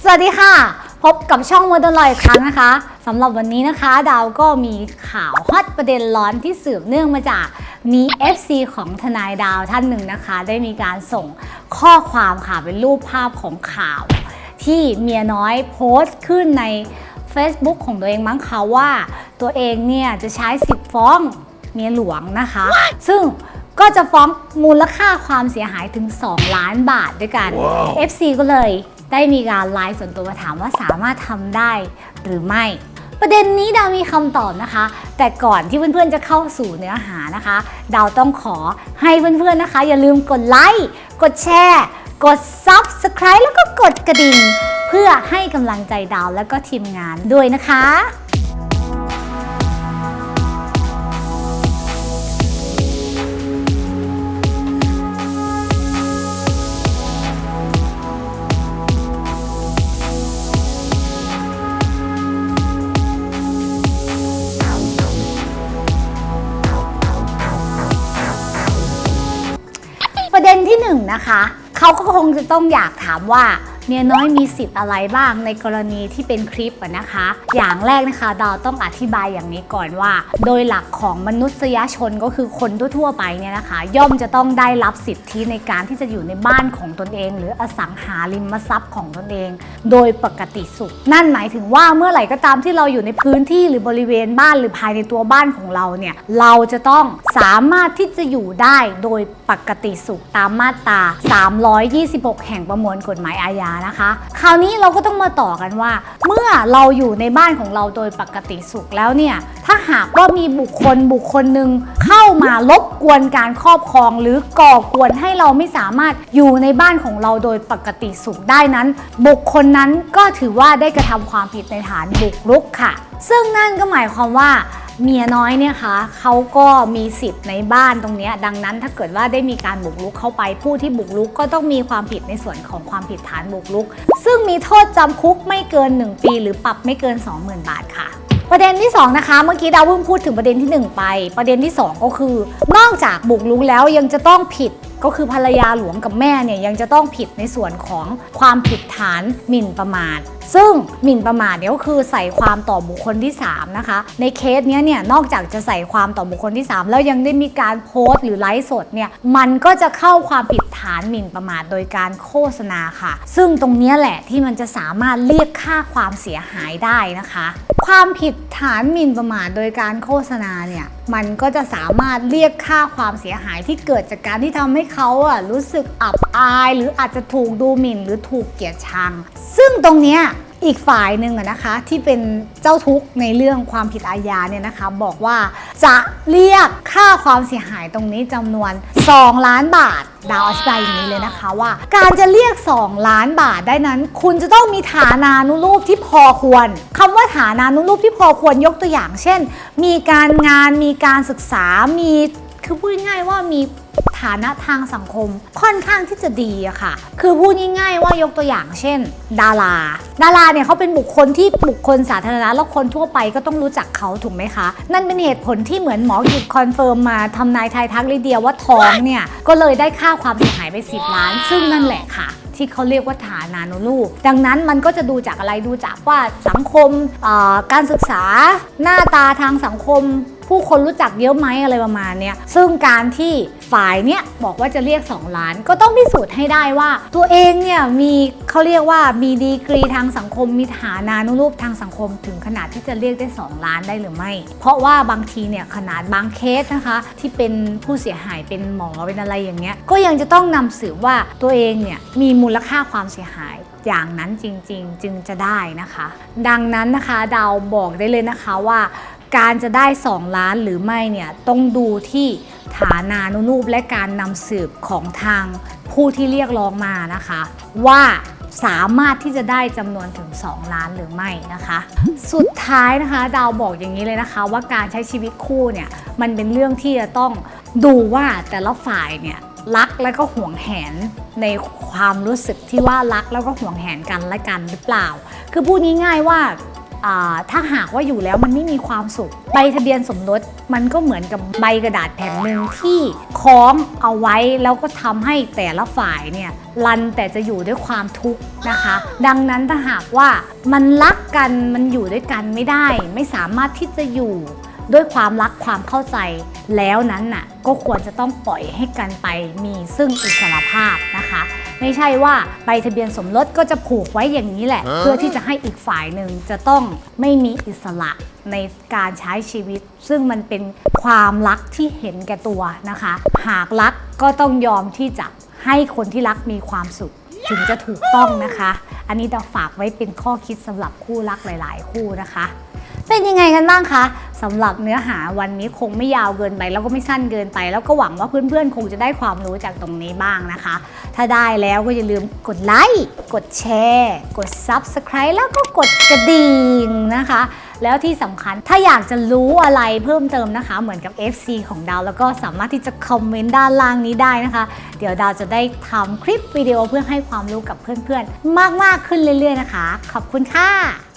สวัสดีค่ะ พบกับช่องมดลอยอีกครั้งนะคะสำหรับวันนี้นะคะ ดาวก็มีข่าวฮอตประเด็นร้อนที่สืบเนื่องมาจากมี FC ของทนายดาวท่านหนึ่งนะคะ ได้มีการส่งข้อความค่ะเป็นรูปภาพของข่าว ที่เมียน้อยโพสต์ขึ้นใน Facebook ของตัวเองมั้งคะว่า ตัวเองเนี่ยจะใช้สิทธิ์ฟ้องเมียหลวงนะคะ ซึ่งก็จะฟ้องมูลค่าความเสียหายถึง 2 ล้านบาทด้วยกัน FC ก็เลย ได้มีการไลน์ส่วนตัวมาถามว่าสามารถทำได้หรือไม่ ประเด็นนี้ดาวมีคำตอบนะคะ แต่ก่อนที่เพื่อนๆจะเข้าสู่เนื้อหานะคะดาวต้องขอให้เพื่อนๆนะคะ อย่าลืมกดไลค์กดแชร์กด Subscribe แล้วก็กดกระดิ่ง เพื่อให้กำลังใจดาวและก็ทีมงานด้วยนะคะ ด็นที่หนึ่งนะคะเขาก็คงจะต้องอยากถามว่า เมียน้อยมีสิทธิ์อะไรบ้างในกรณีที่เป็นคลิปนะคะ อย่างแรกนะคะดาวต้องอธิบายอย่างนี้ก่อนว่า โดยหลักของมนุษยชนก็คือคนทั่วๆไปเนี่ยนะคะ ย่อมจะต้องได้รับสิทธิในการที่จะอยู่ในบ้านของตนเอง หรืออสังหาริมทรัพย์ของตนเอง โดยปกติสุข นั่นหมายถึงว่าเมื่อไหร่ก็ตามที่เราอยู่ในพื้นที่หรือบริเวณบ้านหรือภายในตัวบ้านของเราเนี่ยเราจะต้องสามารถที่จะอยู่ได้โดยปกติสุขตามมาตรา 326 แห่งประมวลกฎหมายอาญานะคะ คราวนี้เราก็ต้องมาต่อกันว่า เมื่อเราอยู่ในบ้านของเราโดยปกติสุขแล้วเนี่ยถ้าหากว่ามีบุคคลบุคคลหนึ่งเข้ามารบกวนการครอบครอง หรือก่อกวนให้เราไม่สามารถอยู่ในบ้านของเราโดยปกติสุขได้นั้น บุคคลนั้นก็ถือว่าได้กระทำความผิดในฐานบุกรุกค่ะ ซึ่งนั่นก็หมายความว่า เมียน้อยเนี่ยคะเขาก็มีสิทธิ์ในบ้านตรงนี้ดังนั้นถ้าเกิดว่าได้มีการบุกรุกเข้าไปผู้ที่บุกรุกก็ต้องมีความผิดในส่วนของความผิดฐานบุกรุก ซึ่งมีโทษจำคุกไม่เกิน 1 ปี หรือปรับไม่เกิน 20,000 บาทค่ะประเด็นที่ 2 นะคะเมื่อกี้ดาวเพิ่งพูดถึงประเด็นที่ 1 ไป ประเด็นที่ 2 ก็คือ นอกจากบุกรุกแล้วยังจะต้องผิด ก็คือภรรยาหลวงกับแม่เนี่ยยังจะต้องผิดในส่วนของความผิดฐานหมิ่นประมาทซึ่งหมิ่นประมาทเนี่ยก็คือใส่ความต่อบุคคลที่ 3 นะคะ ในเคสเนี้ยเนี่ยนอกจากจะใส่ความต่อบุคคลที่ 3 แล้วยังได้มีการโพสต์หรือไลฟ์สดเนี่ยมันก็จะเข้าความผิดฐานหมิ่นประมาทโดยการโฆษณาค่ะ ซึ่งตรงเนี้ยแหละที่มันจะสามารถเรียกค่าความเสียหายได้นะคะ ความผิดฐานหมิ่นประมาทโดยการโฆษณาเนี่ยมันก็จะสามารถเรียกค่าความเสียหายที่เกิดจากการที่ทำให้เขาอะรู้สึกอับอาย หรืออาจจะถูกดูหมิ่น หรือถูกเกลียดชัง ซึ่งตรงเนี้ย อีกฝ่ายหนึ่งนะคะที่เป็นเจ้าทุกข์ในเรื่องความผิดอาญาเนี่ยนะคะ บอกว่าจะเรียกค่าความเสียหายตรงนี้จำนวน 2 ล้านบาทดาวอธิบายอย่างนี้เลยนะคะว่า การจะเรียก 2 ล้านบาทได้นั้น คุณจะต้องมีฐานานุรูปที่พอควรคำว่าฐานานุรูปที่พอควรยกตัวอย่าง เช่น มีการงานมีการศึกษามีคือพูดง่ายว่ามี ฐานะทางสังคมค่อนข้างที่จะดีอะค่ะ คือพูดง่ายๆว่ายกตัวอย่างเช่น ดารา ดาราเนี่ยเขาเป็นบุคคลที่บุคคลสาธารณะแล้วคนทั่วไปก็ต้องรู้จักเขาถูกไหมคะ นั่นเป็นเหตุผลที่เหมือนหมอกิจคอนเฟิร์มมาทำนายทายทักลิเดียว่าท้องเนี่ย ก็เลยได้ค่าความเสียหายไป 10 ล้าน ซึ่งนั่นแหละค่ะที่เขาเรียกว่าฐานานุรูปดังนั้นมันก็จะดูจากอะไรดูจากว่าสังคมการศึกษาหน้าตาทางสังคม ผู้คนรู้จักเยอะไหมอะไรประมาณเนี้ยซึ่งการที่ฝ่ายเนี้ยบอกว่าจะเรียก 2 ล้าน ก็ต้องพิสูจน์ให้ได้ว่า ตัวเองเนี่ยมีเขาเรียกว่ามีดีกรีทางสังคมมีฐานานุรูปทางสังคม ถึงขนาดที่จะเรียกได้ 2 ล้านได้หรือไม่ เพราะว่าบางทีเนี่ยขนาดบางเคสนะคะที่เป็นผู้เสียหายเป็นหมอเป็นอะไรอย่างเงี้ยก็ยังจะต้องนำสืบว่าตัวเองเนี่ยมีมูลค่าความเสียหายอย่างนั้นจริง ๆ จึงจะได้นะคะ ดังนั้นนะคะดาวบอกได้เลยนะคะว่า การจะได้ 2 ล้านหรือไม่เนี่ยต้องดูที่ฐานานุรูปและการนำสืบของทางผู้ที่เรียกร้องมานะคะ ว่าสามารถที่จะได้จำนวนถึง 2 ล้านหรือไม่นะคะ สุดท้ายนะคะดาวบอกอย่างนี้เลยนะคะ ว่าการใช้ชีวิตคู่เนี่ยมันเป็นเรื่องที่จะต้องดูว่าแต่ละฝ่ายเนี่ยรักและก็ห่วงแหนในความรู้สึกที่ว่ารักแล้วก็ห่วงแหนกันและกันหรือเปล่า คือพูดง่ายๆว่าอ่า ถ้าหากว่าอยู่แล้วมันไม่มีความสุข ใบทะเบียนสมรสมันก็เหมือนกับใบกระดาษแผ่นหนึ่งที่คล้องเอาไว้แล้วก็ทำให้แต่ละฝ่ายเนี่ยรันแต่จะอยู่ด้วยความทุกข์นะคะ ดังนั้นถ้าหากว่ามันรักกันมันอยู่ด้วยกันไม่ได้ ไม่สามารถที่จะอยู่ด้วยความรักความเข้าใจแล้วนั้นน่ะก็ควรจะต้องปล่อยให้กันไปมีซึ่งอิสรภาพนะคะ ไม่ใช่ว่าใบทะเบียนสมรสก็จะผูกไว้อย่างนี้แหละ เพื่อที่จะให้อีกฝ่ายหนึ่งจะต้องไม่มีอิสระในการใช้ชีวิต ซึ่งมันเป็นความรักที่เห็นแก่ตัวนะคะ หากรักก็ต้องยอมที่จะให้คนที่รักมีความสุขถึงจะถูกต้องนะคะ อันนี้เราฝากไว้เป็นข้อคิดสำหรับคู่รักหลาย ๆ คู่นะคะ เป็นยังไงกันบ้างคะสำหรับเนื้อหาวันนี้คงไม่ยาวเกินไป แล้วก็ไม่สั้นเกินไป แล้วก็หวังว่าเพื่อนๆ คงจะได้ความรู้จากตรงนี้บ้างนะคะ ถ้าได้แล้วก็อย่าลืมกดไลค์กดแชร์ กด Subscribe แล้วก็กดกระดิ่งนะคะ แล้วที่สำคัญถ้าอยากจะรู้อะไรเพิ่มเติมนะคะ เหมือนกับ FC ของดาวแล้วก็สามารถที่จะคอมเมนต์ด้านล่างนี้ได้นะคะ เดี๋ยวดาวจะได้ทำคลิปวิดีโอเพื่อให้ความรู้กับเพื่อนๆ มากๆขึ้นเรื่อย ๆ นะคะ ขอบคุณค่ะ